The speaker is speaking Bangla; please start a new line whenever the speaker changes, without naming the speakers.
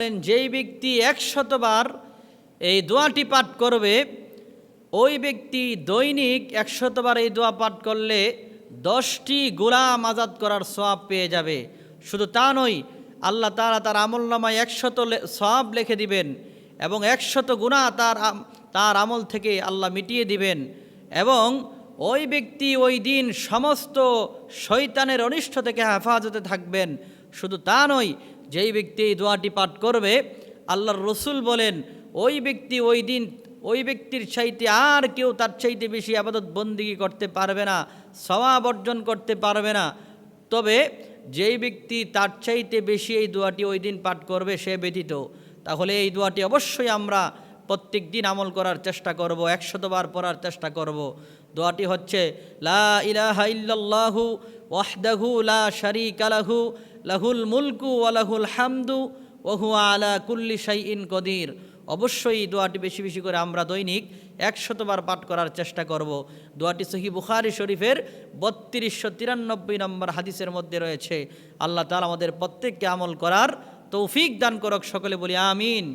যেই ব্যক্তি একশতবার এই দোয়াটি পাঠ করবে, ওই ব্যক্তি দৈনিক একশতবার এই দোয়া পাঠ করলে দশটি গোলাম আজাদ করার সওয়াব পেয়ে যাবে। শুধু তা নয়, আল্লাহ তারা তার আমল নামায় একশত সওয়াব লিখে দিবেন এবং একশত গুণা তার তার আমল থেকে আল্লাহ মিটিয়ে দিবেন এবং ওই ব্যক্তি ওই দিন সমস্ত শৈতানের অনিষ্ট থেকে হেফাজতে থাকবেন। শুধু তা নয় যেই ব্যক্তি এই দোয়াটি পাঠ করবে, আল্লাহর রসুল বলেন, ওই ব্যক্তি ওই দিন, ওই ব্যক্তির চাইতে আর কেউ তার চাইতে বেশি আবাদত বন্দিগি করতে পারবে না, সওয়াব অর্জন করতে পারবে না। তবে যেই ব্যক্তি তার চাইতে বেশি এই দোয়াটি ওই দিন পাঠ করবে, সে ব্যতীত। তাহলে এই দোয়াটি অবশ্যই আমরা প্রত্যেক দিন আমল করার চেষ্টা করব, একশতবার পড়ার চেষ্টা করব। দোয়াটি হচ্ছে, লা ইলাহা ইল্লাল্লাহু ওয়াহদাহু লা শারীকা লাহু, লাহুল মুলকু ওয়া লাহুল হামদু, ওয়া হুয়া আলা কুল্লি শাইইন কদির। অবশ্যই দোয়াটি বেশি বেশি করে আমরা দৈনিক একশতবার পাঠ করার চেষ্টা করব। দোয়াটি সহি বুখারি শরীফের বত্রিশশো তিরানব্বই নম্বর হাদিসের মধ্যে রয়েছে। আল্লাহ তাআলা আমাদের প্রত্যেককে আমল করার তৌফিক দান করক, সকলে বলি আমিন।